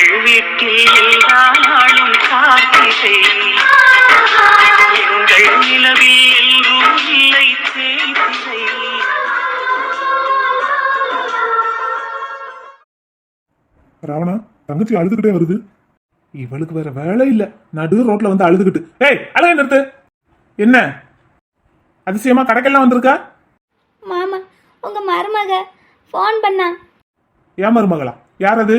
எங்கள் வீட்டில் எல்லா நாளும் காத்திரை. எங்கள் நிலவில் எல்லோரும் இல்லை தேய்திரை ராவணா தங்கச்சி அழுதுகிட்டே வருது. இவளுக்கு வேற வேலை இல்ல. நடு ரோட்ல வந்து அழுதுகிட்டு. ஏய் அழக நிறுத்து. என்ன? அதிசயமா கடைக்கெல்லாம் வந்திருக்கா? மாமா உங்க மருமக ஃபோன் பண்ணா. ஏன் மருமகளா? யார் அது?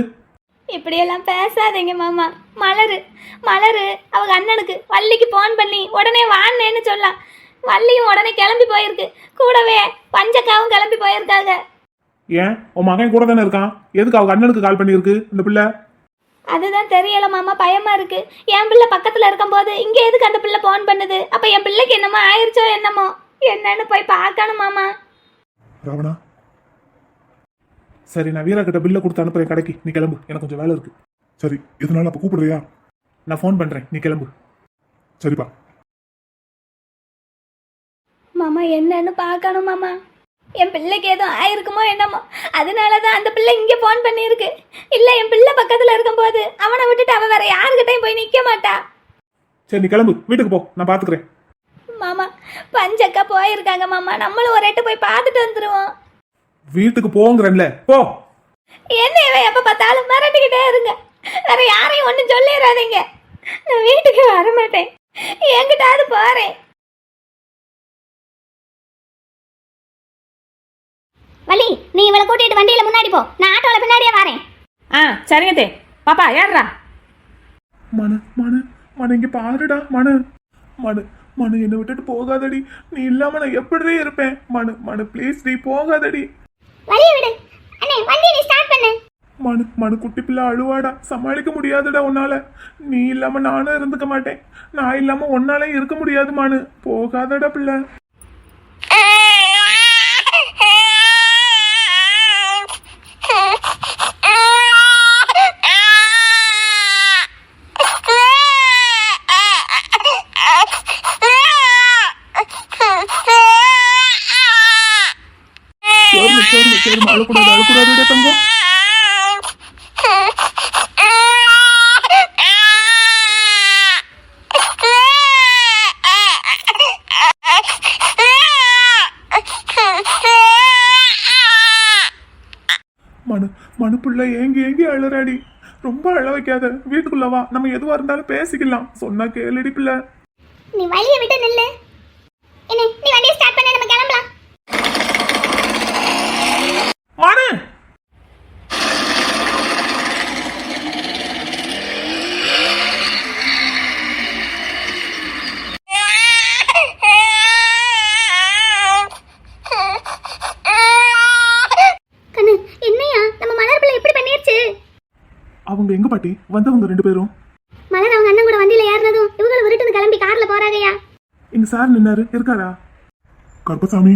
இப்படியெல்லாம் பேசாதீங்க மாமா. மலரு மலரு அவங்க அண்ணனுக்கு வள்ளிக்கு ஃபோன் பண்ணி உடனே வான்னேன்னு சொல்லலாம் வள்ளியும் உடனே கிளம்பி போயிருக்கு. கூடவே பஞ்சக்காவும் கிளம்பி போயிருக்காங்க. ஏன்? உன் மகன் கூட தானே இருக்கான்? எதுக்கு அவங்க அண்ணனுக்கு கால் பண்ணியிருக்கு இந்த பிள்ளை? அதுதான் தெரியல மாமா. பயமா இருக்கு. என் பிள்ளை பக்கத்துல இருக்கும்போது இங்க எதுக்கு அந்த பிள்ளை ஃபோன் பண்ணுது? அப்ப என் பிள்ளைக்கு என்னமோ ஆயிருச்சோ என்னமோ? என்னன்னு போய் பார்க்கணும் மாமா. ராவணா சரி நான் வீரா கிட்ட பில்லை கொடுத்து அனுப்புறேன் கடைக்கு. நீ கிளம்பு. எனக்கு கொஞ்சம் வேலை இருக்கு. சரி இதனால அப்ப கூப்பிடுறியா? நான் ஃபோன் பண்றேன். நீ கிளம்பு. சரிப்பா. மாமா என்னன்னு பார்க்கணும் மாமா. என் பிள்ளைக்கு எதுவும் ஆயிருக்குமோ என்னமோ அதனால தான் அந்த பிள்ளை இங்கே ஃபோன் பண்ணியிருக்கு. இல்லை என் பிள்ளை பக்கத்தில் இருக்கும்போது அவனை விட்டுட்டு அவ வேற யாருக்கிட்டையும் போய் நிற்க மாட்டா. சரி நீ கிளம்பு. வீட்டுக்கு போ. நான் பாத்துக்கிறேன். மாமா பஞ்சக்கா போயிருக்காங்க மாமா. நம்மளும் ஒரு எட்டு போய் பார்த்துட்டு வந்துருவோம். வீட்டுக்கு போங்கிறேன்ல. போ. என்ன இவன் எப்போ பார்த்தாலும் மிரட்டிக்கிட்டே இருங்க. வேற யாரையும் ஒன்றும் சொல்லிடாதீங்க நான் வீட்டுக்கு வர மாட்டேன் என்கிட்டாவது போறேன் வள்ளி நீ இவளை கூட்டிட்டு வண்டியில முன்னாடி போ. நான் ஆட்டோல பின்னாடியே வரேன். ஆ சரிங்க தே. பாப்பா யாருடா மனு மனு மனு இங்க பாருடா மனு. மனு மனு என்னை விட்டுட்டு போகாதடி. நீ இல்லாம நான் எப்படி இருப்பேன்? மனு மனு ப்ளீஸ் நீ போகாதடி. வழியை விடு. அண்ணே வண்டியை நீ ஸ்டார்ட் பண்ணு. மனு மனு குட்டி பிள்ளை அழுவாடா. சமாளிக்க முடியாதுடா உன்னால. நீ இல்லாம நானும் இருந்துக்க மாட்டேன். நான் இல்லாம உன்னால இருக்க முடியாது மனு. போகாதடா பிள்ளை. அழுறாடி ரொம்ப அழ வைக்காத வீட்டுக்குள்ள வா. நம்ம எதுவா இருந்தாலும் பேசிக்கலாம். சொன்னா கேளுடி பிள்ளை. நீ வழியை விட்டு நில்லு. என்ன நீ வண்டியை ஸ்டார்ட் பண்ணு நம்ம கிளம்பலாம் மனு கண்ணு என்னையா நம்ம மலர் பிள்ளை இப்படி பண்ணிருச்சு எங்க வந்தவங்க ரெண்டு பேரும். மலர் அவங்க அண்ணன் கூட வண்டியில ஏறினதும் இவங்களும் விருட்டுன்னு கிளம்பி கார்ல போறாங்கய்யா. இங்க சார் நின்னாரு. இருக்காரா? கருப்பசாமி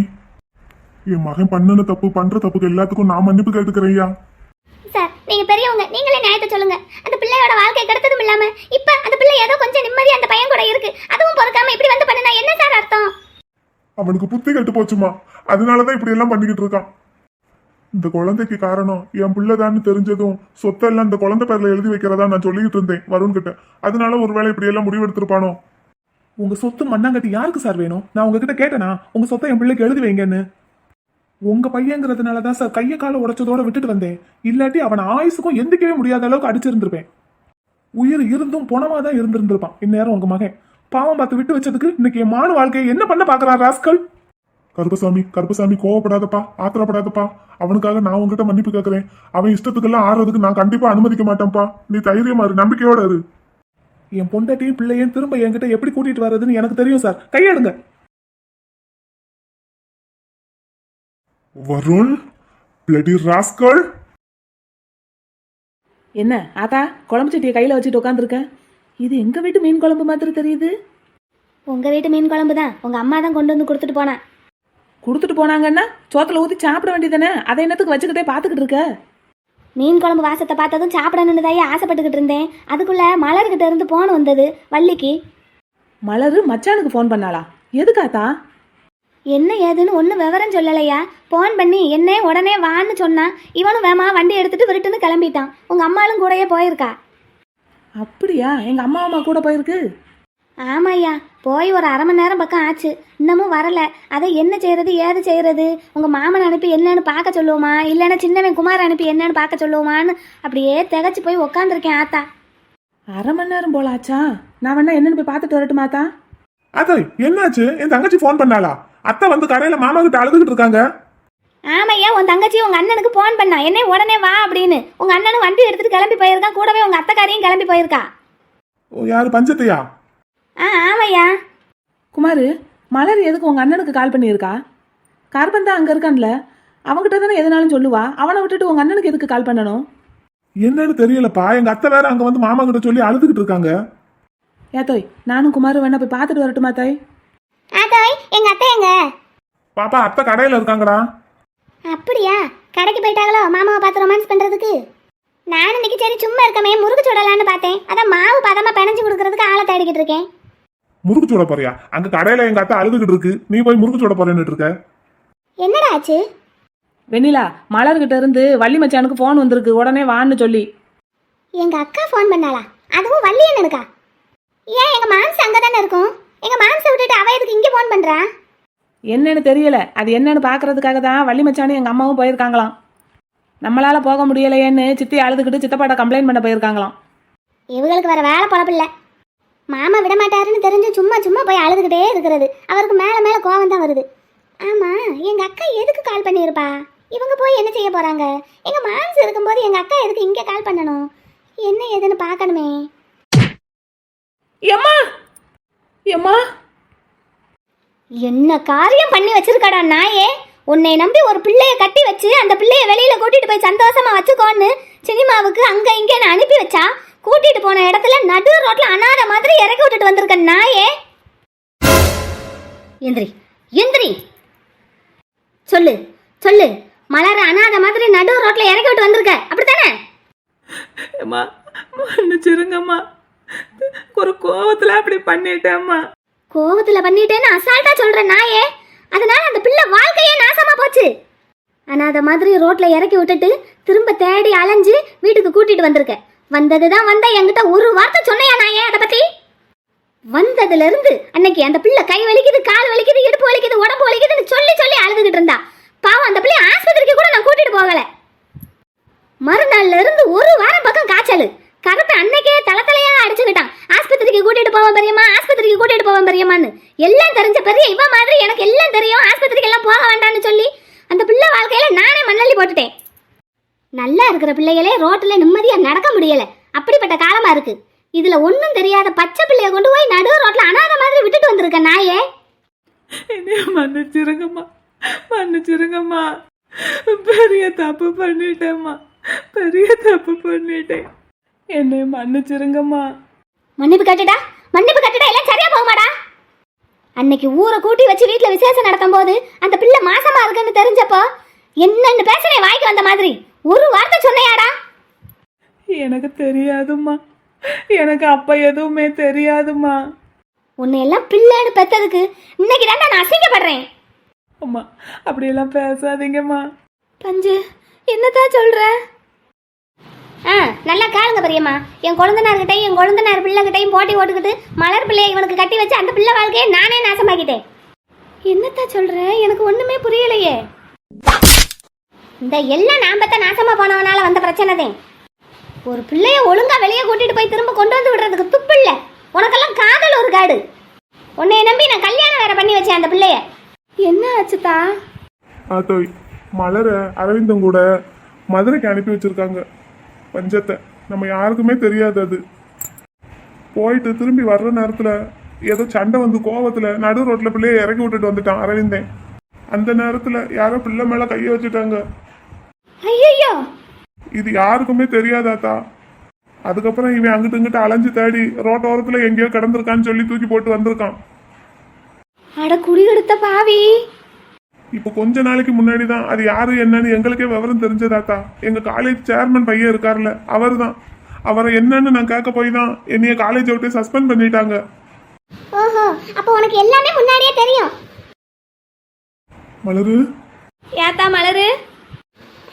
என் மகன் பண்ணன தப்பு பண்ற தப்புக்கு எல்லாத்துக்கும் நான் மன்னிப்பு கேட்டுக்கிறேன் ஐயா சார் நீங்க பெரியவங்க நீங்களே நியாயத்தை சொல்லுங்க. அந்த பிள்ளையோட வாழ்க்கை கெடுத்ததும் இல்லாம இப்ப அந்த பிள்ளை ஏதோ கொஞ்சம் நிம்மதி அந்த பையன் கூட இருக்கு. அதுவும் பொறுக்காம இப்படி வந்து பண்ணுனா என்ன சார் அர்த்தம்? அவனுக்கு புத்தி கெட்டு போச்சுமா. அதனாலதான் இப்படி எல்லாம் பண்ணிக்கிட்டு இருக்கான். இந்த குழந்தைக்கு காரணம் என் பிள்ளைதான்னு தெரிஞ்சதும் சொத்தெல்லாம் இந்த குழந்தை பேர்ல எழுதி வைக்கிறதா நான் சொல்லிக்கிட்டு இருந்தேன் வருண் கிட்ட. அதனால ஒருவேளை இப்படி எல்லாம் முடிவெடுத்திருப்பானோ? உங்க சொத்து மண்ணாங்கட்டி யாருக்கு சார் வேணும்? நான் உங்ககிட்ட கேட்டேனா? உங்க சொத்தை என் பிள்ளைக்கு எழுதி வைங்கன்னு. உங்க பையங்கிறதுனால தான் சார் கையை காலை உடைச்சதோட விட்டுட்டு வந்தேன். இல்லாட்டி அவன் ஆயுசுக்கும் எந்திக்கவே முடியாத அளவுக்கு அடிச்சிருந்திருப்பேன். உயிர் இருந்தும் புணமா தான் இருந்திருந்திருப்பான். இந்நேரம் உங்க மகன். பாவம் பார்த்து விட்டு வச்சதுக்கு இன்னைக்கு என் மான வாழ்க்கையை என்ன பண்ண பாக்குறான் ராஸ்கல்? கருப்பசாமி கருப்பசாமி கோவப்படாதப்பா ஆத்திரப்படாதப்பா. அவனுக்காக நான் உங்ககிட்ட மன்னிப்பு கேட்கறேன். அவன் இஷ்டத்துக்கெல்லாம் ஆடுறதுக்கு நான் கண்டிப்பா அனுமதிக்க மாட்டேன்ப்பா. நீ தைரியமா இரு நம்பிக்கையோட இரு. என் பொண்டாட்டியும் பிள்ளையும் திரும்ப என்கிட்ட எப்படி கூட்டிட்டு வர்றதுன்னு எனக்கு தெரியும் சார். கையெடுங்க. வருண்? பிளடி ராஸ்கல் என்ன ஆத்தா குழம்பு சட்டியை கையில் வச்சுட்டு உட்காந்துருக்க இது எங்கள் வீட்டு மீன் குழம்பு மாதிரி தெரியுது? உங்க வீட்டு மீன் குழம்பு தான் உங்க அம்மா தான் கொண்டு வந்து கொடுத்துட்டு போனா. கொடுத்துட்டு போனாங்கன்னா சோத்துல ஊற்றி சாப்பிட வேண்டியதானே அதை என்னத்துக்கு வச்சுக்கிட்டே பார்த்துக்கிட்டு இருக்க? மீன் குழம்பு வாசத்தை பார்த்ததும் சாப்பிடணுன்னு தாயே ஆசைப்பட்டுக்கிட்டு இருந்தேன். அதுக்குள்ள மலர்கிட்ட இருந்து போன் வந்தது வள்ளிக்கு. மலரு மச்சானுக்கு ஃபோன் பண்ணாளா? எதுக்காத்தா என்ன ஏதுன்னு ஒன்றும் விவரம் சொல்லலையா? ஃபோன் பண்ணி என்ன உடனே வான்னு சொன்னான் இவனும் வேமா வண்டி எடுத்துட்டு விருட்டுன்னு கிளம்பிட்டான். உங்க அம்மாளும் கூடயே போயிருக்கா. அப்படியா? எங்க அம்மா அம்மா கூட போயிருக்கு? ஆமாய்யா போய் ஒரு அரை மணி நேரம் பக்கம் ஆச்சு. இன்னமும் வரல. அதை என்ன செய்யறது ஏது செய்யறது உங்க மாமன் அனுப்பி என்னன்னு பார்க்க சொல்லுவோமா? இல்லைன்னா சின்னவன் குமார் அனுப்பி என்னன்னு பார்க்க சொல்லுவோமான்னு அப்படியே திகச்சு போய் உக்காந்துருக்கேன் ஆத்தா. அரை மணி நேரம் போல ஆச்சா? நான் வேணா என்னன்னு போய் பார்த்துட்டு வரட்டுமாத்தா அத்தை என்னாச்சு? என் தங்கச்சி ஃபோன் பண்ணாளா? அத்தை வந்து கடையில மாமா கிட்ட அழுதுகிட்டு இருக்காங்க. ஆமையா உன் தங்கச்சி உங்க அண்ணனுக்கு ஃபோன் பண்ணா. என்ன உடனே வா அப்படின்னு. உங்க அண்ணனும் வண்டி எடுத்துட்டு கிளம்பி போயிருக்கான். கூடவே உங்க அத்தைக்காரியும் கிளம்பி போயிருக்கா. ஓ, யாரு பஞ்சத்தையா? ஆ ஆமையா. குமார் மலர் எதுக்கு உங்க அண்ணனுக்கு கால் பண்ணியிருக்கா? கார்பன் தான் அங்க இருக்கான்ல. அவன்கிட்ட தானே எதுனாலும் சொல்லுவா? அவனை விட்டுட்டு உங்க அண்ணனுக்கு எதுக்கு கால் பண்ணணும்? என்னன்னு தெரியலப்பா. எங்க அத்தை வேற அங்க வந்து மாமா கிட்ட சொல்லி அழுதுகிட்டு இருக்காங்க. ஏத்தோய் நானும் குமாரும் வேணா போய் பார்த்துட்டு வரட்டுமா தாய்? ஆத்தாய் எங்க அத்தை எங்க? பாப்பா அத்தை கடையில இருக்காங்கடா. அப்படியா? கடைக்கு போயிட்டாங்களோ? மாமாவை பார்த்து ரொமான்ஸ் பண்றதுக்கு? நான் இன்னைக்கு சரி சும்மா இருக்கமே முறுக்கு சுடலான்னு பார்த்தேன். அதான் மாவு பதமா பிணைஞ்சு கொடுக்கறதுக்கு ஆளை தேடிக்கிட்டு இருக்கேன். முறுக்கு சுட போறியா? அங்க கடையில எங்க அத்தை அழுதுகிட்டு இருக்கு. நீ போய் முறுக்கு சுட போறேன்னு இருக்க. என்னடா ஆச்சு? வெண்ணிலா மலர்கிட்ட இருந்து வள்ளி மச்சானுக்கு ஃபோன் வந்திருக்கு. உடனே வான்னு சொல்லி. எங்க அக்கா ஃபோன் பண்ணாளா? அதுவும் வள்ளியண்ணனுக்கா ஏன் எங்க மாம்ஸ் அங்க தானே இருக்கும்? எங்க மாம்ஸை விட்டுட்டு அவ எதுக்கு இங்க ஃபோன் பண்றா? என்னன்னு தெரியல. அது என்னன்னு பார்க்கறதுக்காக தான் வள்ளி மச்சானும் எங்க அம்மாவும் போயிருக்காங்களாம். நம்மளால போக முடியலையேன்னு சித்தி அழுதுகிட்டு சித்தப்பாட்ட கம்ப்ளைண்ட் பண்ண போயிருக்காங்களாம். இவங்களுக்கு வேற வேலை பொழப்பில்ல மாமா விட மாட்டாருன்னு தெரிஞ்சு சும்மா சும்மா போய் அழுதுகிட்டே இருக்கிறது. அவருக்கு மேல மேல கோவம் தான் வருது. ஆமா எங்க அக்கா எதுக்கு கால் பண்ணியிருப்பா? இவங்க போய் என்ன செய்ய போறாங்க? எங்க மாம்ஸ் இருக்கும்போது எங்க அக்கா எதுக்கு இங்க கால் பண்ணணும்? என்ன ஏதுன்னு பார்க்கணுமே. எம்மா எம்மா என்ன காரியம் பண்ணி வச்சிருக்கடா நாயே? உன்னை நம்பி ஒரு பிள்ளைய கட்டி வச்சு அந்த பிள்ளைய வெளியில கூட்டிட்டு போய் சந்தோஷமா வச்சுக்கோன்னு சினிமாவுக்கு அங்க இங்கன்னு அனுப்பி வச்சா கூட்டிட்டு போன இடத்துல நடு ரோட்ல அனாத மாதிரி இறக்கி விட்டுட்டு வந்திருக்க நாயே. எந்திரி எந்திரி. சொல்லு சொல்லு. மலர அனாத மாதிரி நடு ரோட்ல இறக்கி விட்டு வந்திருக்க. அப்படித்தானே? அம்மா மன்னிச்சிருங்கம்மா ஒரு கோவத்துல அப்படி பண்ணிட்டேம்மா. கோவத்துல பண்ணிட்டேன்னு அசால்ட்டா சொல்ற நாயே. அதனால அந்த பிள்ளை வாழ்க்கையே நாசமா போச்சு. அனாத மாதிரி ரோட்ல இறக்கி விட்டுட்டு திரும்ப தேடி அலைஞ்சு வீட்டுக்கு கூட்டிட்டு வந்திருக்க. வந்ததுதான் வந்த என்கிட்ட ஒரு வார்த்தை சொன்னையா நான் ஏன் அதை பத்தி? வந்ததுல இருந்து அன்னைக்கு அந்த பிள்ளை கை வலிக்குது கால் வலிக்குது இடுப்பு வலிக்குது உடம்பு வலிக்குதுன்னு சொல்லி சொல்லி அழுதுகிட்டு இருந்தா. பாவம் அந்த பிள்ளை ஆஸ்பத்திரிக்கு கூட நான் கூட்டிட்டு போகல. மறுநாள்ல இருந்து ஒரு வாரம் பக்கம் காய்ச்சல். கருப்பை அன்னைக்கே தலை தலையா அடிச்சுக்கிட்டான். ஆஸ்பத்திரிக்கு கூட்டிட்டு போவோம் பெரியம்மா ஆஸ்பத்திரிக்கு கூட்டிட்டு போவோம் பெரியம்மான்னு. எல்லாம் தெரிஞ்ச பெரிய இவ மாதிரி எனக்கு எல்லாம் தெரியும். ஆஸ்பத்திரிக்கு எல்லாம் போக வேண்டாம்னு சொல்லி அந்த பிள்ளை வாழ்க்கையில நானே மண்ணள்ளி போட்டுட்டேன். நல்லா இருக்கிற பிள்ளைகளே ரோட்ல நிம்மதியா நடக்க முடியல. அப்படிப்பட்ட காலமா இருக்கு. இதுல ஒண்ணும் தெரியாத பச்சை பிள்ளைய கொண்டு போய் நடு ரோட்ல அனாத மாதிரி விட்டுட்டு வந்திருக்க நாயே. மன்னிச்சிருங்கம்மா. மன்னிச்சிருங்கம்மா. பெரிய தப்பு பண்ணிட்டேம்மா. பெரிய தப்பு பண்ணிட்டேன். என்னை மன்னிச்சிருங்கம்மா. மன்னிப்பு கட்டுடா மன்னிப்பு கட்டுடா எல்லாம் சரியா போகுமாடா? அன்னைக்கு ஊரை கூட்டி வச்சு வீட்ல விசேஷம் நடத்தும் போது அந்த பிள்ளை மாசமா இருக்குன்னு தெரிஞ்சப்போ என்னன்னு பேசுறேன் வாய்க்கு வந்த மாதிரி. ஒரு வார்த்தை சொன்னையாடா? எனக்கு தெரியாதும்மா. எனக்கு அப்ப எதுவுமே தெரியாதும்மா. உன்னை எல்லாம் பிள்ளைன்னு பெத்ததுக்கு இன்னைக்கு தான் நான் அசிங்கப்படுறேன். அம்மா அப்படியெல்லாம் பேசாதீங்கம்மா. பஞ்சு என்னதான் சொல்ற? ஆ நல்லா கேளுங்க பெரியம்மா. என் குழந்தனார்கிட்டையும் என் குழந்தனார் பிள்ளைகிட்டையும் போட்டி போட்டுக்கிட்டு மலர் பிள்ளையை இவனுக்கு கட்டி வச்சு அந்த பிள்ளை வாழ்க்கையை நானே நாசமாக்கிட்டேன். என்னத்தான் சொல்ற? எனக்கு ஒண்ணுமே புரியலையே. இந்த எல்லாம் நாம் பார்த்தா நாசமாக போனவனால வந்த பிரச்சனை தான் ஒரு பிள்ளைய ஒழுங்காக வெளியே கூட்டிகிட்டு போய் திரும்ப கொண்டு வந்து விடுறதுக்கு துப்பு இல்லை உனக்கெல்லாம் காதல் ஒரு காடு. உன்னைய நம்பி நான் கல்யாணம் வேற பண்ணி வச்சேன் அந்த பிள்ளைய. என்ன ஆச்சுதா ஆத்தோய் மலர அரவிந்தம் கூட மதுரைக்கு அனுப்பி வச்சிருக்காங்க. பஞ்சத்தை. நம்ம யாருக்குமே தெரியாது அது. போயிட்டு திரும்பி வர்ற நேரத்தில் ஏதோ சண்டை வந்து கோவத்தில் நடு ரோட்டில் பிள்ளைய இறக்கி விட்டுட்டு வந்துட்டான் அரவிந்தன் அந்த நேரத்தில் யாரோ பிள்ளை மேலே கையை வச்சுட்டாங்க. ஐயோ இது யாருக்குமே தெரியாதாத்தா? அதுக்கப்புறம் இவன் அங்கிட்டு இங்கிட்டு அலைஞ்சு தேடி ரோட்டோரத்துல எங்கேயோ கிடந்திருக்கான்னு சொல்லி தூக்கி போட்டு வந்திருக்கான். அட குடி எடுத்த பாவி. இப்போ கொஞ்ச நாளைக்கு முன்னாடி தான் அது யாரு என்னன்னு எங்களுக்கே விவரம் தெரிஞ்சதாத்தா. எங்க காலேஜ் சேர்மன் பையன் இருக்கார்ல அவர் தான் அவரை என்னன்னு நான் கேட்க போய் தான் என்னைய காலேஜ் விட்டு சஸ்பெண்ட் பண்ணிட்டாங்க. ஓஹோ அப்போ உனக்கு எல்லாமே முன்னாடியே தெரியும். மலரு? ஏத்தா மலரு?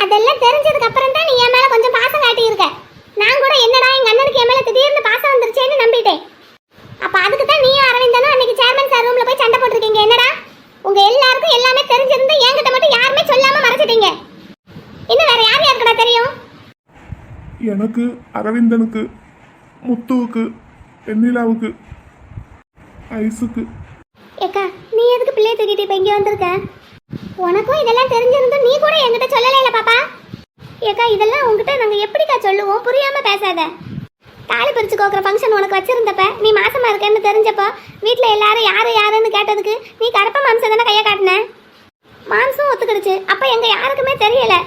அதெல்லாம் தெரிஞ்சதுக்கு அப்புறம் தான் நீ என் மேல கொஞ்சம் பாசம் காட்டி இருக்க நான் கூட என்னடா எங்க அண்ணனுக்கு என் மேல திடீர்னு பாசம் வந்துருச்சேன்னு நம்பிட்டேன். அப்ப அதுக்கு தான் நீயும் அரவிந்தனும் அன்னைக்கு சேர்மன் சார் ரூம்ல போய் சண்டை போட்டிருக்கீங்க. என்னடா? உங்க எல்லாருக்கும் எல்லாமே தெரிஞ்சிருந்து என்கிட்ட மட்டும் யாருமே சொல்லாம மறைச்சிட்டீங்க. இன்னும் வேற யார் யாருக்குடா தெரியும்? எனக்கு அரவிந்தனுக்கு முத்துவுக்கு வெண்ணிலாவுக்கு ஐஸுக்கு. ஏக்கா நீ எதுக்கு பிள்ளைய தூக்கிட்டு இப்ப இங்க வந்திருக்க? உனக்கும் இதெல்லாம் தெரிஞ்சிருந்தும் நீ கூட என்கிட்ட சொல்லலைல பாப்பா. ஏக்கா இதெல்லாம் உங்ககிட்ட நாங்கள் எப்படிக்கா சொல்லுவோம்? புரியாமல் பேசாத. தாலி பிரித்து கோக்குற ஃபங்க்ஷன் உனக்கு வச்சுருந்தப்ப நீ மாசமாக இருக்கேன்னு தெரிஞ்சப்போ வீட்டில் எல்லாரும் யார் யாருன்னு கேட்டதுக்கு நீ கரப்ப மாம்சம் தானே கையை காட்டின? மாம்சம் ஒத்துக்கிடுச்சு. அப்போ எங்கள் யாருக்குமே தெரியலை.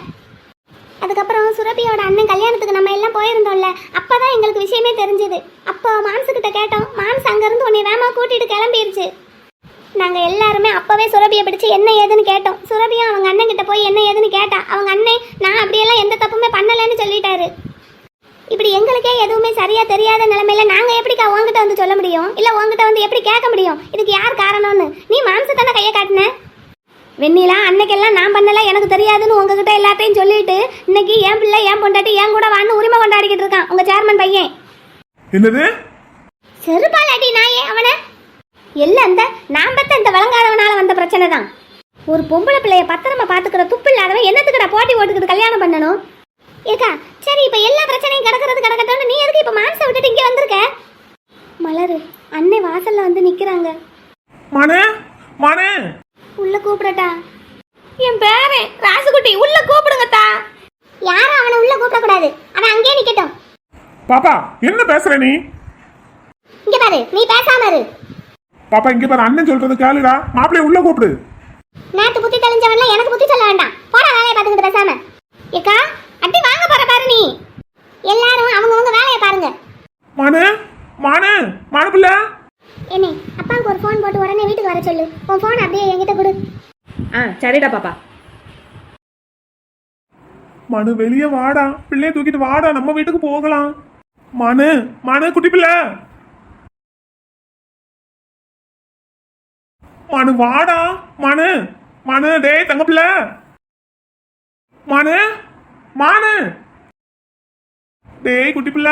அதுக்கப்புறம் சுரபியோட அண்ணன் கல்யாணத்துக்கு நம்ம எல்லாம் போயிருந்தோம்ல அப்போ தான் எங்களுக்கு விஷயமே தெரிஞ்சது. அப்போ மாம்சுக்கிட்ட கேட்டோம் மாம்ஸ் அங்கேருந்து உன்னை வேமா கூட்டிகிட்டு கிளம்பிருச்சு. நாங்க எல்லாருமே அப்பவே சுரபியை பிடிச்சு என்ன ஏதுன்னு கேட்டோம். சுரபியும் அவங்க அண்ணன் கிட்ட போய் என்ன ஏதுன்னு கேட்டா அவங்க அண்ணன் நான் அப்படியெல்லாம் எந்த தப்புமே பண்ணலன்னு சொல்லிட்டாரு. இப்படி எங்களுக்கே எதுவுமே சரியா தெரியாத நிலைமையில நாங்க எப்படிக்கா உங்ககிட்ட வந்து சொல்ல முடியும்? இல்ல உங்ககிட்ட வந்து எப்படி கேட்க முடியும்? இதுக்கு யார் காரணம்னு? நீ மாம்சத்தானே கையை காட்டின? வெண்ணிலா அன்னைக்கெல்லாம் நான் பண்ணல எனக்கு தெரியாதுன்னு உங்ககிட்ட எல்லாத்தையும் சொல்லிட்டு இன்னைக்கு என் பிள்ளை என் பொண்டாட்டி என் கூட வான்னு உரிமை கொண்டாடிக்கிட்டு இருக்கான் உங்க சேர்மன் பையன். என்னது? செருப்பாலாட்டி நாயே அவனை. எல்லாம் அந்த நான் பெத்த இந்த வழங்காதவனால வந்த பிரச்சனை தான். ஒரு பொம்பளை பிள்ளைய பத்திரமா பாத்துக்கிற துப்பு இல்லாதவன் என்னத்துக்குடா போட்டி போட்டுக்கிட்டு கல்யாணம் பண்ணணும்? ஏக்கா சரி இப்ப எல்லா பிரச்சனையும் கிடக்கிறது கிடக்கட்டும்னு நீ எதுக்கு இப்ப மாம்சம் விட்டுட்டு இங்க வந்திருக்க? மலரு அன்னை வாசல்ல வந்து நிக்கிறாங்க. மனே மனே. உள்ள கூப்பிடட்டா. என் பேரன் ராசுகுட்டி உள்ள கூப்பிடுங்கத்தா. யாரும் அவனை உள்ள கூப்பிட கூடாது அவன் அங்கேயே நிக்கட்டும். பாப்பா என்ன பேசுற நீ? இங்க பாரு நீ பேசாம இரு. பாப்பா இங்க பாரு அண்ணன் சொல்றது கேளுடா. மாப்பிள்ளைய உள்ள கூப்பிடு. நேத்து புத்தி தெளிஞ்சவன்ல எனக்கு புத்தி சொல்ல வேண்டாம். போடா வேலையை பார்த்துக்கிட்டு பேசாம. ஏக்கா அட்டி வாங்க போற பாரு நீ. எல்லாரும் அவங்கவங்க வேலையை பாருங்க. மனு மனு மனு பிள்ளை. என்னே அப்பாவுக்கு ஒரு ஃபோன் போட்டு உடனே வீட்டுக்கு வர சொல்லு. உன் ஃபோன் அப்படியே என்கிட்ட கொடு. ஆ சரிடா பாப்பா. மனு வெளியே வாடா. பிள்ளைய தூக்கிட்டு வாடா. நம்ம வீட்டுக்கு போகலாம். மனு மனு குட்டி பிள்ளை. மனு வாடா மனு மனு டேய் தங்கப்பிள்ள மனு மானு. டேய் குட்டி பிள்ள.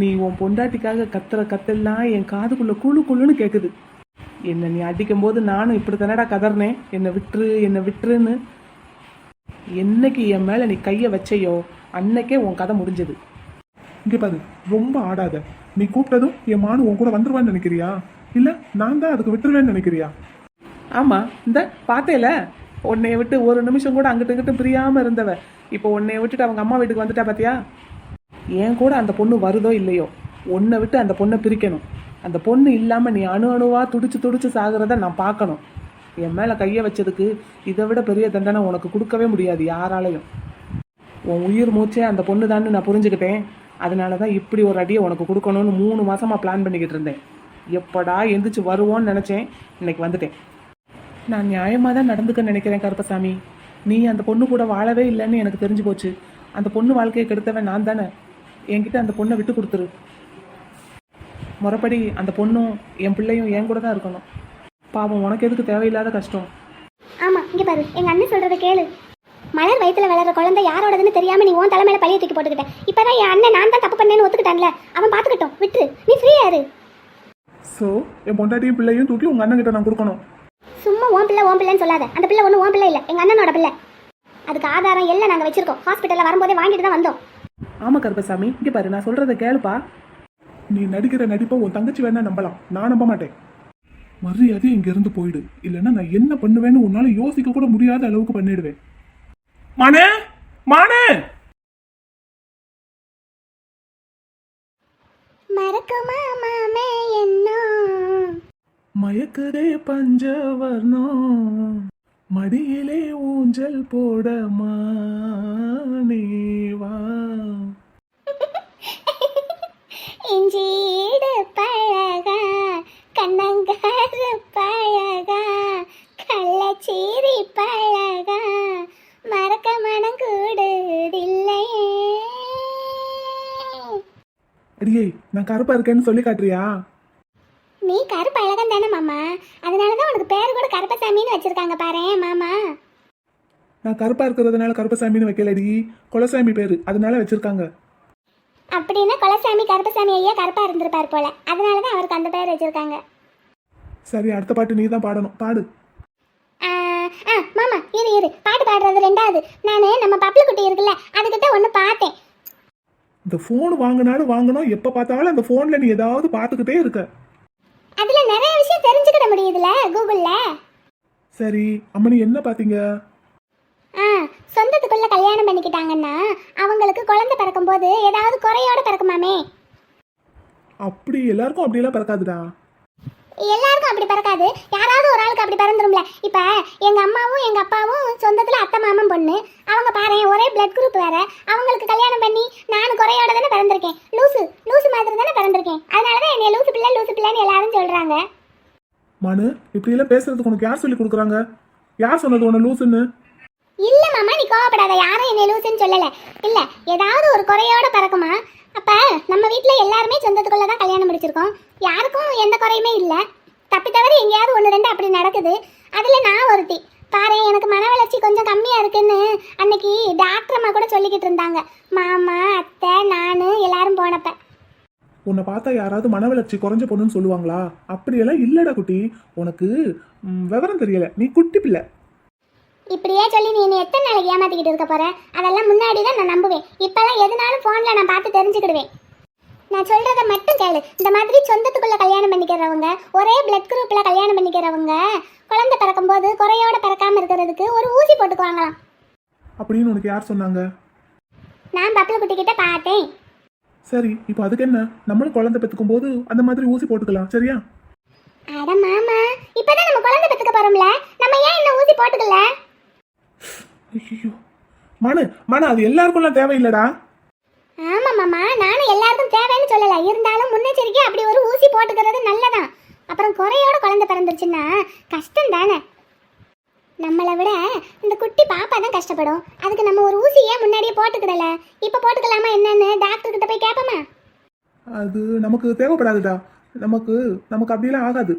நீ உன் பொண்டாட்டிக்காக கத்துற கத்தெல்லாம் என் காதுக்குள்ள குழு குழுன்னு கேக்குது. என்ன நீ அடிக்கும் போது நானும் இப்படி தானடா கதறினேன். என்னை விட்டுரு என்னை விட்டுருன்னு. என்னைக்கு என் மேல நீ கைய வச்சையோ அன்னைக்கே உன் கதை முடிஞ்சது. இங்க பாரு ரொம்ப ஆடாத. நீ கூப்பிட்டதும் என் மானு உன் கூட வந்துருவான்னு நினைக்கிறியா? இல்ல நான் தான் அதுக்கு விட்டுருவேன்னு நினைக்கிறியா? ஆமா இந்த பார்த்தேல உன்னைய விட்டு ஒரு நிமிஷம் கூட அங்கிட்டு இங்கிட்டு பிரியாம இருந்தவ. இப்போ உன்னைய விட்டுட்டு அவங்க அம்மா வீட்டுக்கு வந்துட்டா பாத்தியா? என் கூட அந்த பொண்ணு வருதோ இல்லையோ உன்னை விட்டு அந்த பொண்ணை பிரிக்கணும். அந்த பொண்ணு இல்லாம நீ அணு அணுவா துடிச்சு துடிச்சு சாகுறத நான் பார்க்கணும். என் மேல கையை வச்சதுக்கு இதை விட பெரிய தண்டனை உனக்கு கொடுக்கவே முடியாது யாராலையும். உன் உயிர் மூச்சே அந்த பொண்ணு தான் நான் புரிஞ்சுக்கிட்டேன். அதனால தான் இப்படி ஒரு அடியை உனக்கு கொடுக்கணும்னு மூணு மாசமா பிளான் பண்ணிக்கிட்டு இருந்தேன். எப்படா எந்திரிச்சு வருவோன்னு நினைச்சேன் இன்னைக்கு வந்துட்டேன். நான் நியாயமாக தான் நடந்துக்க நினைக்கிறேன் கருப்பசாமி. நீ அந்த பொண்ணு கூட வாழவே இல்லைன்னு எனக்கு தெரிஞ்சு போச்சு. அந்த பொண்ணு வாழ்க்கையை கெடுத்தவன் நான் தானே. என்கிட்ட அந்த பொண்ணை விட்டு கொடுத்துரு. முறைப்படி அந்த பொண்ணும் என் பிள்ளையும் என் கூட தான் இருக்கணும். பாவம் உனக்கு எதுக்கு தேவையில்லாத கஷ்டம்? ஆமா இங்கே பாரு. எங்கள் அண்ணன் சொல்கிறத கேளு. மலர் வயித்துல வளர்ற குழந்தை யாரோடதுன்னு தெரியாம நீ உன் தலைமையில பழைய தூக்கி போட்டுக்கிட்ட. இப்பதான் என் அண்ணன் நான் தான் தப்பு பண்ணேன்னு ஒத்துக்கிட்டான்ல. அவன் பாத்துக்கிட்டோம். விட்டு. நீ ஃப்ரீயா இரு. ஸோ என் பொண்டாட்டியும் பிள்ளையும் தூக்கி உங்க அண்ணன் கிட்ட நான் கொடுக்கணும். சும்மா உன் பிள்ளை உன் பிள்ளைன்னு சொல்லாத. அந்த பிள்ளை ஒன்றும் உன் பிள்ளை இல்லை. எங்க அண்ணனோட பிள்ளை. அதுக்கு ஆதாரம் எல்லாம் நாங்க வச்சிருக்கோம். ஹாஸ்பிட்டல்ல வரும்போதே வாங்கிட்டு தான் வந்தோம். ஆமா கருப்பசாமி. இங்கே பாரு நான் சொல்றத கேளுப்பா. நீ நடிக்கிற நடிப்பை உன் தங்கச்சி வேணா நம்பலாம். நான் நம்ப மாட்டேன். மரியாதை இங்க இருந்து போயிடு. இல்லைன்னா நான் என்ன பண்ணுவேன்னு உன்னால யோசிக்க கூட முடியாத அளவுக்கு பண்ணிடுவேன். மானே மானே. மறக்குமா மாமே என்ன? மயக்குதே பஞ்சவர்ணம் மடியிலே ஊஞ்சல் போட மானேவா இஞ்சீடு பழகா கண்ணங்காரு பழகா. நான் கருப்பா இருக்கேன்னு சொல்லி காட்டுறியா? நீ கருப்பு அழகன் தானே மாமா. அதனால தான் உனக்கு பேர் கூட கருப்பசாமின்னு வச்சிருக்காங்க பாரு மாமா. நான் கருப்பா இருக்கிறதுனால கருப்பசாமின்னு வைக்கலடி. குலசாமி பேரு அதனால வச்சிருக்காங்க. அப்படின்னா கொலசாமி கருப்பசாமி ஐயா கருப்பா இருந்திருப்பார் போல. அதனால தான் அவருக்கு அந்த பேர் வச்சிருக்காங்க. சரி அடுத்த பாட்டு நீ தான் பாடணும். பாடு. ஆ, மாமா இரு இரு. பாட்டு பாடுறது ரெண்டாவது. நான் நம்ம பப்ளு குட்டி இருக்குல்ல அதுகிட்ட ஒன்று பார்த்தேன். இந்த ஃபோன் வாங்கினாலும் வாங்கணும். எப்போ பார்த்தாலும் அந்த ஃபோனில் நீ ஏதாவது பார்த்துக்கிட்டே இருக்க. அதில் நிறைய விஷயம் தெரிஞ்சுக்கிட முடியுதுல கூகுளில்? சரி அம்மனி என்ன பார்த்தீங்க? ஆ சொந்தத்துக்குள்ள கல்யாணம் பண்ணிக்கிட்டாங்கன்னா அவங்களுக்கு குழந்தை பிறக்கும்போது ஏதாவது குறையோட பிறக்குமாமே? அப்படி எல்லாருக்கும் அப்படியெல்லாம் பிறக்காதுடா. எல்லாருக்கும் அப்படி பிறக்காது. யாராவது ஒரு ஆளுக்கு அப்படி பிறந்துரும்ல. இப்ப எங்க அம்மாவும் எங்க அப்பாவும் சொந்தத்துல அத்தை மாமன் பொண்ணு. அவங்க பாரு ஒரே பிளட் குரூப் வேற. அவங்களுக்கு கல்யாணம் பண்ணி நானும் குறையோட தானே பிறந்திருக்கேன். லூசு லூசு மாதிரி தானே பிறந்திருக்கேன். அதனாலதான் என்னைய லூசு பிள்ளை லூசு பிள்ளைன்னு எல்லாரும் சொல்றாங்க. மனு இப்படியெல்லாம் பேசுறதுக்கு உனக்கு யார் சொல்லி கொடுக்குறாங்க? யார் சொன்னது உன்னை லூசுன்னு? இல்ல மாமா நீ கோவப்படாத. யாரும் என்னை லூசுன்னு சொல்லல. இல்ல ஏதாவது ஒரு குறையோட பிறக்குமா? அப்போ நம்ம வீட்டில் எல்லாருமே சொந்தத்துக்குள்ள தான் கல்யாணம் முடிச்சிருக்கோம். யாருக்கும் எந்த குறையுமே இல்லை. தப்பி தவிர எங்கேயாவது ஒன்று ரெண்டு அப்படி நடக்குது. அதில் நான் ஒருத்தி. பாரு எனக்கு மன வளர்ச்சி கொஞ்சம் கம்மியாக இருக்குன்னு அன்னைக்கு டாக்டர் அம்மா கூட சொல்லிக்கிட்டு இருந்தாங்க. மாமா அத்தை நான் எல்லாரும் போனப்ப. உன்னை பார்த்தா யாராவது மன வளர்ச்சி குறைஞ்ச பொண்ணுன்னு சொல்லுவாங்களா? அப்படியெல்லாம் இல்லடா குட்டி. உனக்கு விவரம் தெரியல. நீ குட்டி பிள்ளை. இப்படியே சொல்லி நீ என்னை எத்தனை நாளைக்கு ஏமாத்திக்கிட்டு இருக்க போற? அதெல்லாம் முன்னாடி தான் நான் நம்புவேன். இப்பெல்லாம் எதுனாலும் ஃபோனில் நான் பார்த்து தெரிஞ்சுக்கிடுவேன். நான் சொல்றத மட்டும் கேளு. இந்த மாதிரி சொந்தத்துக்குள்ள கல்யாணம் பண்ணிக்கிறவங்க ஒரே பிளட் குரூப்ல கல்யாணம் பண்ணிக்கிறவங்க குழந்தை பிறக்கும்போது குறையோட பிறக்காம இருக்கிறதுக்கு ஒரு ஊசி போட்டுக்குவாங்களாம். அப்படின்னு உனக்கு யார் சொன்னாங்க? நான் பப்ளு குட்டி கிட்ட பார்த்தேன். சரி இப்போ அதுக்கு என்ன? நம்மளும் குழந்தை பெற்றுக்கும் போது அந்த மாதிரி ஊசி போட்டுக்கலாம் சரியா? அட மாமா இப்பதான் நம்ம குழந்தை பெற்றுக்க போறோம்ல. நம்ம ஏன் இந்த ஊசி போட்டுக்கல? ஐயோ மனு மனு அது எல்லாருக்கும்லாம் தேவையில்லடா. ஆமா மாமா நானும் எல்லாருக்கும் தேவைன்னு சொல்லல. இருந்தாலும் முன்னெச்சரிக்கை அப்படி ஒரு ஊசி போட்டுக்கிறது நல்லதான். அப்புறம் குறையோட குழந்தை பிறந்துருச்சுன்னா கஷ்டம் தானே? நம்மளை விட இந்த குட்டி பாப்பா தான் கஷ்டப்படும். அதுக்கு நம்ம ஒரு ஊசி ஏன் முன்னாடியே போட்டுக்கிடல? இப்போ போட்டுக்கலாமா என்னன்னு டாக்டர் கிட்ட போய் கேட்போமா அது நமக்கு தேவைப்படாதுடா. நமக்கு நமக்கு அப்படியெல்லாம் ஆகாது.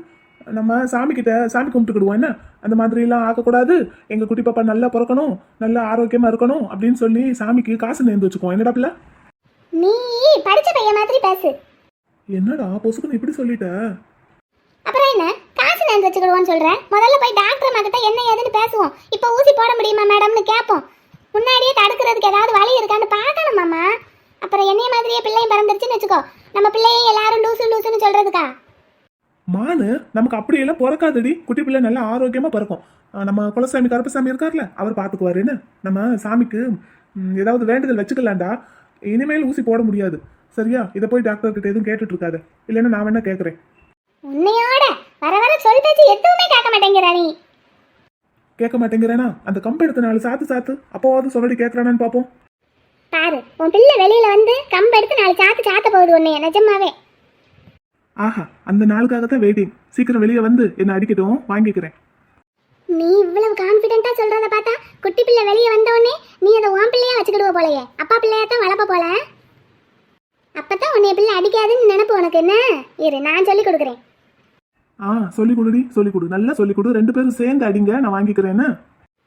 நம்ம சாமி கிட்ட சாமி கும்பிட்டுக்கிடுவோம் என்ன? அந்த மாதிரிலாம் ஆகக்கூடாது. எங்கள் குட்டி பாப்பா நல்லா பிறக்கணும் நல்லா ஆரோக்கியமாக இருக்கணும் அப்படின்னு சொல்லி சாமிக்கு காசு நேர்ந்து வச்சுக்குவோம். என்னடா பிள்ளை? நீ படிச்ச பையன் மாதிரி பேசு. என்னடா பொசுக்குன்னு இப்படி சொல்லிட்ட? அப்புறம் என்ன? காசு நான் வச்சுக்கிடுவோன்னு சொல்றேன் முதல்ல போய் டாக்டர் அம்மா கிட்ட என்ன ஏதுன்னு பேசுவோம். இப்போ ஊசி போட முடியுமா மேடம்னு கேட்போம் முன்னாடியே தடுக்கிறதுக்கு ஏதாவது வழி இருக்கான்னு பார்க்கணும் மாமா. அப்புறம் என்னைய மாதிரியே பிள்ளையும் பிறந்துருச்சுன்னு வச்சுக்கோ. நம்ம பிள்ளையும் எல்லாரும் லூசு லூசுன்னு சொல்றதுக்கா? மானு நமக்கு அப்படியெல்லாம் பிறக்காதடி. குட்டி பிள்ளை நல்லா ஆரோக்கியமாக பிறக்கும். நம்ம குலசாமி கருப்பசாமி இருக்கார்ல அவர் பார்த்துக்குவாருன்னு. நம்ம சாமிக்கு ம், ஏதாவது வேண்டுதல் வச்சுக்கலாம்டா. இனிமேல் ஊசி போட முடியாது. சரியா? இதை போய் டாக்டர் கிட்ட எதுவும் கேட்டுட்டு இருக்காத இல்லைன்னா நான் வேணா கேட்குறேன் உன்னையோட வர வர சொல் பேச்சு எதுவுமே கேட்க மாட்டேங்கிற நீ. கேட்க மாட்டேங்கிறேனா? அந்த கம்பு எடுத்த நாலு சாத்து சாத்து அப்போவாவது சொல்லி கேட்குறானான்னு பார்ப்போம் பாரு உன் பிள்ளை வெளியில வந்து கம்பு எடுத்து நாலு சாத்து சாத்த போகுது உன்னைய நிஜமாவே. ஆஹா அந்த நாளுக்காக தான் வெயிட்டிங் சீக்கிரம் வெளியே வந்து என்ன அடிக்கட்டும் வாங்கிக்கிறேன். நீ இவ்வளவு கான்ஃபிடென்ட்டா சொல்றத பார்த்தா குட்டி பிள்ளை வெளியே வந்த உடனே நீ அதை உன் பிள்ளையா வச்சுக்கிடுவ போலயே. அப்பா பிள்ளையா தான் வளர்ப்ப போல. அப்பதான் உன்னைய பிள்ளை அடிக்காதுன்னு நினைப்பு உனக்கு என்ன? இரு நான் சொல்லி கொடுக்குறேன். ஆ சொல்லி கொடுடி சொல்லி கொடு. நல்லா சொல்லி கொடு. ரெண்டு பேரும் சேர்ந்து அடிங்க நான் வாங்கிக்கிறேன்னு.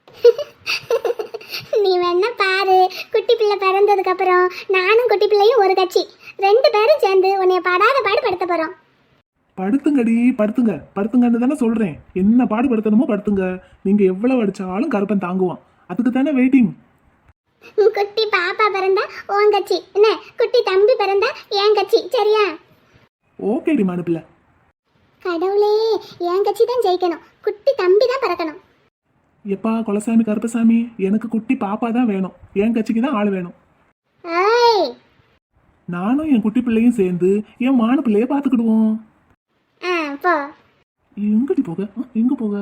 நீ வேணா பாரு. குட்டி பிள்ளை பிறந்ததுக்கு அப்புறம் நானும் குட்டி பிள்ளையும் ஒரு கட்சி. ரெண்டு பேரும் சேர்ந்து உன்னைய படாத பாடு படுத்த போறோம். படுத்துங்கடி படுத்துங்க. படுத்துங்கன்னு தானே சொல்றேன். என்ன பாடுபடுத்தணுமோ படுத்துங்க. நீங்க எவ்வளவு அடிச்சாலும் கருப்பன் தாங்குவான். அதுக்கு தானே வெயிட்டிங் குட்டி பாப்பா பிறந்தா உன் கட்சி. என்ன? குட்டி தம்பி பிறந்தா என் கட்சி. சரியா? ஓகேடி மானுப்பில்ல கடவுளே என் கட்சி தான் ஜெயிக்கணும். குட்டி தம்பி தான் பிறக்கணும். எப்பா குலசாமி கருப்பசாமி? எனக்கு குட்டி பாப்பா தான் வேணும். என் கட்சிக்கு தான் ஆள் வேணும். ஏய் நானும் என் குட்டி பிள்ளையும் சேர்ந்து என் மானு பிள்ளைய பார்த்துக்கிடுவோம். எங்கடி போக? எங்க போக?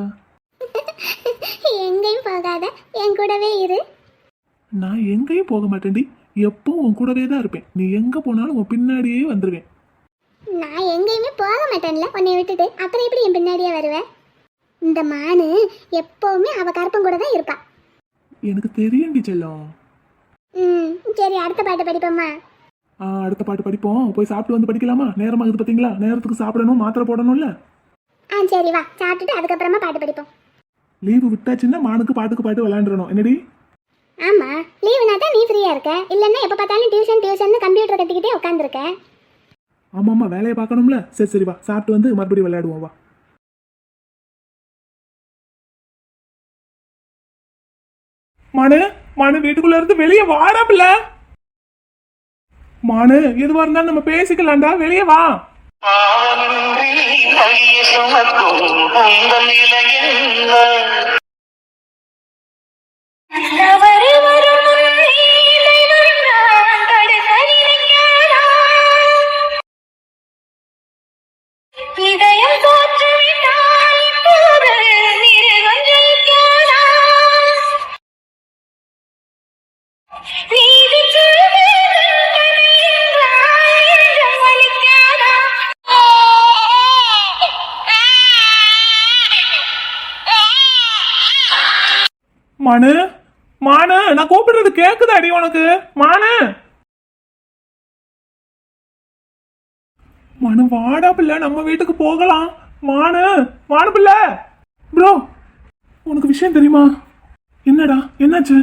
எங்கேயும் போகாத. என் கூடவே இரு. நான் எங்கேயும் போக மாட்டேன்டி. எப்போ உன் கூடவே தான் இருப்பேன். நீ எங்க போனாலும் உன் பின்னாடியே வந்துடுவேன் நான் எங்கேயுமே போக மாட்டேன்ல. உன்னை விட்டுட்டு. அப்புறம் எப்படி என் பின்னாடியே வருவேன் இந்த மானு எப்பவுமே அவ கருப்பம் கூட தான் இருப்பா. எனக்கு தெரியும்டி செல்லம். ம் சரி அடுத்த பாட்டு படிப்போம்மா அடுத்த பாட்டு படிப்போம். போய் சாப்பிட்டு வந்து படிக்கலாமா? நேரமாகுது பார்த்தீங்களா? நேரத்துக்கு சாப்பிடணும் மாத்திரை போடணும்ல? ஆ சரி வா. சாப்பிட்டுட்டு அதுக்கப்புறமா பாட்டு படிப்போம். லீவு விட்டாச்சுன்னா மானுக்கு பாட்டுக்கு பாட்டு விளையாண்டுறணும். என்னடி? ஆமா. லீவுனா தான் நீ ஃப்ரீயா இருக்க. இல்லைன்னா எப்ப பார்த்தாலும் டியூஷன் டியூஷன் கம்ப்யூட்டர் கட்டிக்கிட்டே உட்காந்துருக்க ஆமா ஆமா வேலையை பார்க்கணும்ல. சரி சரி வா. சாப்பிட்டு வந்து மறுபடியும் விளையாடுவோம் வா. மானு மானு வீட்டுக்குள்ள இருந்து வெளியே வாடா பிள்ளை மானு எதுவா இருந்தாலும் நம்ம பேசிக்கலாம்டா வெளியே வா பாவமின்றி வாடா பிள்ளை நம்ம வீட்டுக்கு போகலாம். மான மான பிள்ளை. ப்ரோ உனக்கு விஷயம் தெரியுமா? என்னடா என்னாச்சு?